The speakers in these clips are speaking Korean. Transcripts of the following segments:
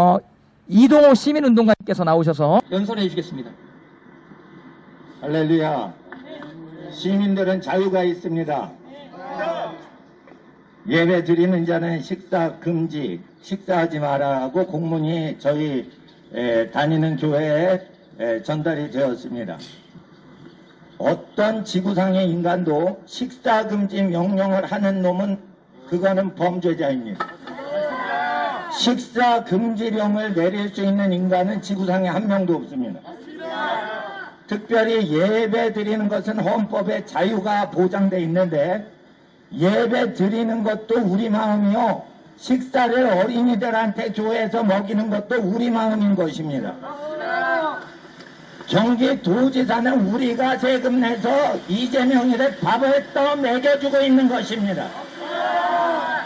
어, 이동호 시민운동가님께서 나오셔서 연설해 주시겠습니다. 할렐루야. 시민들은 자유가 있습니다. 예배 드리는 자는 식사 금지, 식사하지 말라고 공문이 저희 에, 다니는 교회에 에, 전달이 되었습니다. 어떤 지구상의 인간도 식사 금지 명령을 하는 놈은 그거는 범죄자입니다. 식사 금지령을 내릴 수 있는 인간은 지구상에 한 명도 없습니다. 특별히 예배 드리는 것은 헌법에 자유가 보장돼 있는데 예배 드리는 것도 우리 마음이요. 식사를 어린이들한테 교회에서 먹이는 것도 우리 마음인 것입니다. 경기 도지사는 우리가 세금 내서 이재명이를 밥을 떠 먹여주고 있는 것입니다.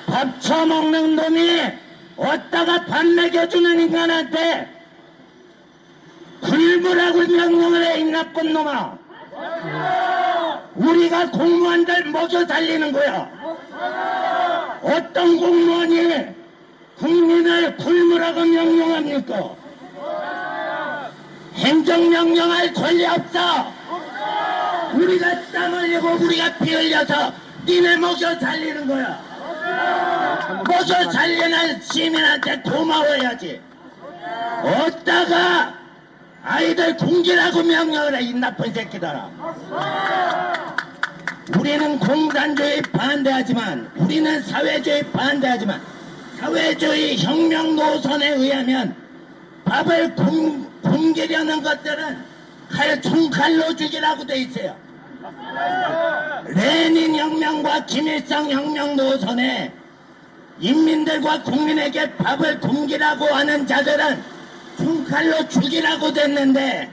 밥 처먹는 놈이 어디다가 밥 먹여주는 인간한테 굶으라고 명령을 해, 이 나쁜 놈아. 우리가 공무원들 먹여 살리는 거야. 어떤 공무원이 국민을 굶으라고 명령합니까? 행정명령할 권리 없어. 우리가 땀 흘리고 우리가 피 흘려서 니네 먹여 살리는 거야. 먹여 살리는 시민한테 고마워야지. 어디다가 아이들 공기라고 명령을 해, 이 나쁜 새끼들아. 우리는 공산주의 반대하지만, 우리는 사회주의 반대하지만, 사회주의 혁명 노선에 의하면 밥을 굶, 굶기려는 것들은 칼, 총칼로 죽이라고 돼 있어요. 레닌 혁명과 김일성 혁명 노선에 인민들과 국민에게 밥을 굶기라고 하는 자들은 총칼로 죽이라고 됐는데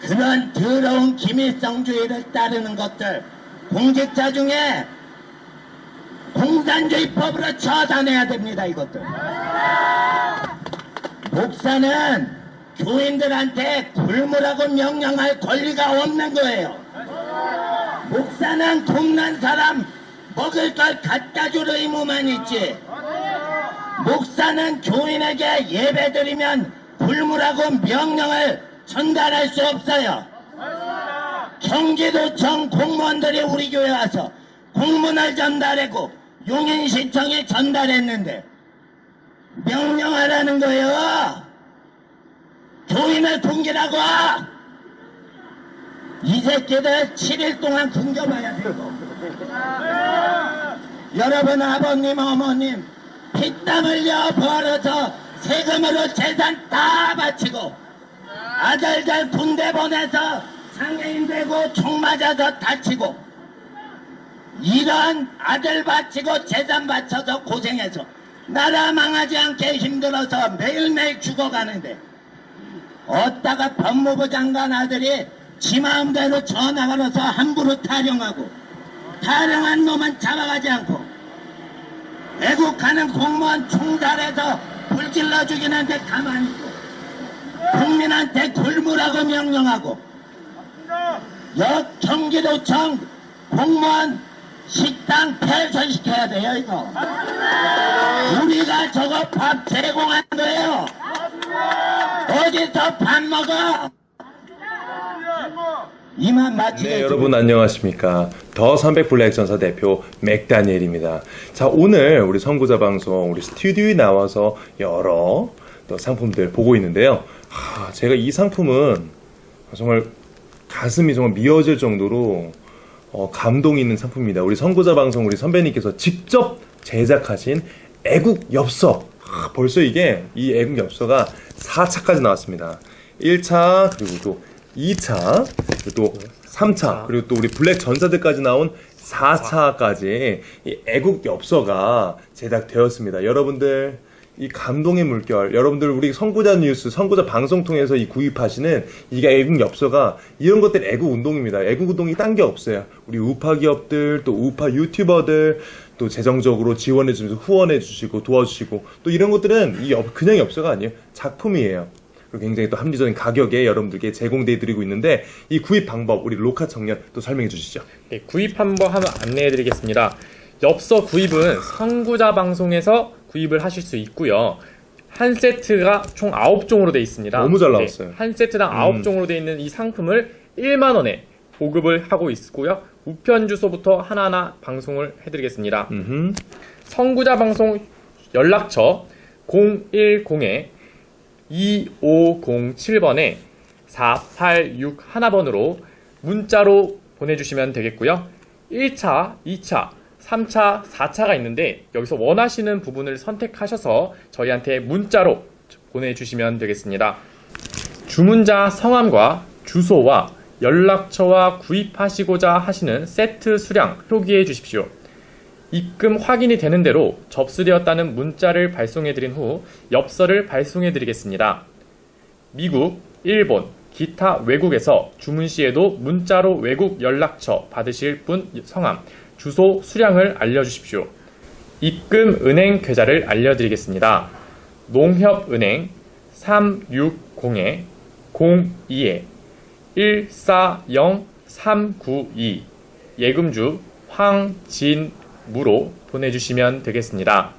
그런 더러운 김일성주의를 따르는 것들 공직자 중에 공산주의법으로 처단해야 됩니다 이것들. 목사는 교인들한테 굶으라고 명령할 권리가 없는 거예요. 목사는 굶는 사람 먹을 걸 갖다 줄 의무만 있지 목사는 교인에게 예배드리면 굶으라고 명령을 전달할 수 없어요. 경기도청 공무원들이 우리 교회 와서 공문을 전달했고 용인시청에 전달했는데 명령하라는 거예요. 교인을 굶기라고 이 새끼들 7일 동안 굶겨봐야 되고 여러분 아버님 어머님 피땀 흘려 벌어서 세금으로 재산 다 바치고 아들들 군대 보내서 장애인 되고 총 맞아서 다치고 이런 아들 바치고 재산 바쳐서 고생해서 나라 망하지 않게 힘들어서 매일매일 죽어가는데 어디다가 법무부 장관 아들이 지 마음대로 전화 걸어서 함부로 타령하고 타령한 놈은 잡아가지 않고 애국하는 공무원 총살해서 불질러 죽이는데 가만히 있고 국민한테 굶으라고 명령하고 여 경기도청 공무원 식당 폐쇄시켜야 돼요 이거. 우리가 저거 밥 제공하는 거예요. 어디서 밥 먹어 이만 마치겠습니다 네, 여러분 안녕하십니까. 더 300 블랙 전사 대표 맥다니엘입니다. 자, 오늘 우리 선구자 방송 우리 스튜디오에 나와서 여러 또 상품들 보고 있는데요. 하, 제가 이 상품은 정말 가슴이 정말 미어질 정도로 어, 감동 있는 상품입니다. 우리 선구자 방송 우리 선배님께서 직접 제작하신 애국 엽서. 하, 벌써 이게 이 애국 엽서가 4차까지 나왔습니다. 1차 그리고 또 2차 그리고 또 3차 그리고 또 우리 블랙 전사들까지 나온 4차까지 이 애국 엽서가 제작되었습니다. 여러분들 이 감동의 물결, 여러분들 우리 선구자 뉴스, 선구자 방송 통해서 이 구입하시는 이게 애국 엽서가 이런 것들 애국 운동입니다. 애국 운동이 딴 게 없어요. 우리 우파 기업들, 또 우파 유튜버들, 또 재정적으로 지원해 주면서 후원해 주시고 도와주시고 또 이런 것들은 이 엽- 그냥 엽서가 아니에요. 작품이에요. 그리고 굉장히 또 합리적인 가격에 여러분들께 제공돼 드리고 있는데 이 구입 방법 우리 로카 청년 또 설명해 주시죠. 네, 구입 한번 한번 안내해 드리겠습니다. 엽서 구입은 선구자 방송에서 구입을 하실 수 있고요. 한 세트가 총 9종으로 되어 있습니다. 너무 잘 네, 나왔어요. 한 세트당 음. 9종으로 되어 있는 이 상품을 1만 원에 보급을 하고 있고요. 우편 주소부터 하나하나 방송을 해드리겠습니다. 음흠. 선구자 방송 연락처 010에 2507번에 4861번으로 문자로 보내주시면 되겠고요. 1차, 2차, 3차, 4차가 있는데 여기서 원하시는 부분을 선택하셔서 저희한테 문자로 보내주시면 되겠습니다. 주문자 성함과 주소와 연락처와 구입하시고자 하시는 세트 수량 표기해 주십시오. 입금 확인이 되는 대로 접수되었다는 문자를 발송해 드린 후 엽서를 발송해 드리겠습니다. 미국, 일본, 기타 외국에서 주문 시에도 문자로 외국 연락처 받으실 분 성함, 주소, 수량을 알려주십시오. 입금 은행 계좌를 알려드리겠습니다. 농협은행 360에 02에 140392 예금주 황진 무로 보내주시면 되겠습니다.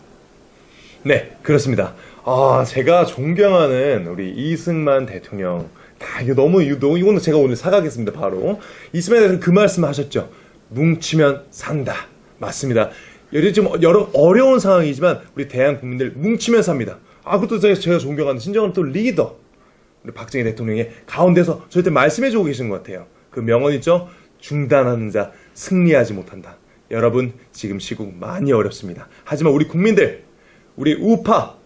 네, 그렇습니다. 아, 제가 존경하는 우리 이승만 대통령. 다 이거 너무, 이거 너무, 이거는 제가 오늘 사가겠습니다, 바로. 이승만 대통령 그 말씀 하셨죠. 뭉치면 산다. 맞습니다. 요즘 여러 어려운 상황이지만 우리 대한 국민들 뭉치면 삽니다. 아, 그것도 제가, 제가 존경하는 진정한 또 리더. 우리 박정희 대통령의 가운데서 저한테 말씀해주고 계신 것 같아요. 그 명언 있죠? 중단하는 자 승리하지 못한다. 여러분, 지금 시국 많이 어렵습니다. 하지만 우리 국민들, 우리 우파,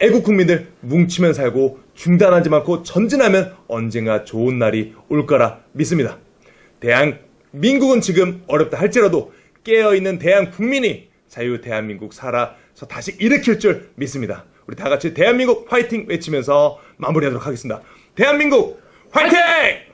애국 국민들 뭉치면 살고 중단하지 않고 전진하면 언젠가 좋은 날이 올 거라 믿습니다. 대한민국은 지금 어렵다 할지라도 깨어있는 대한 국민이 자유 대한민국 살아서 다시 일으킬 줄 믿습니다. 우리 다 같이 대한민국 화이팅 외치면서 마무리하도록 하겠습니다. 대한민국 화이팅!